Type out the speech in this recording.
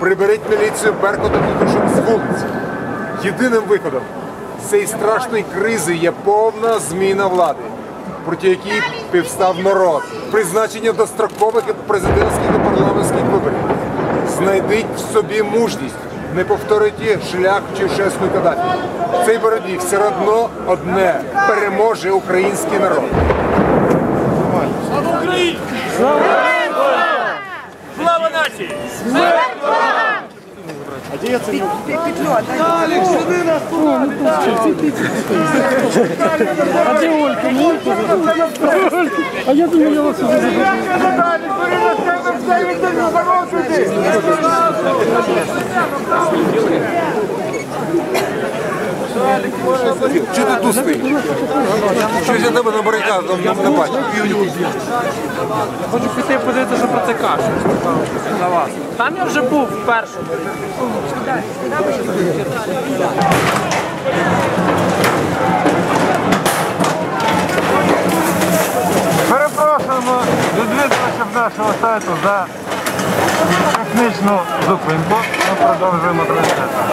Приберіть міліцію Беркутом тутушок з вулиць. Єдиним виходом цієї страшної кризи є повна зміна влади, проти якої півстав народ. Призначення дострокових президентських і парламентських виборів. Знайдіть в собі мужність, не повторюйте шлях чешесної Каддафі. В цій боротьбі все одно одне переможе український народ. Слава нації! А я думаю, я вас уже Чи ти тут стоїш? Щось я тебе на барикаду не, бачив. хочу піти подивитися, про це кажуть. На вас. Там я вже був вперше. Перепрошуємо відвідувачів нашого сайту за технічну зупинку. Ми продовжуємо трансляцію.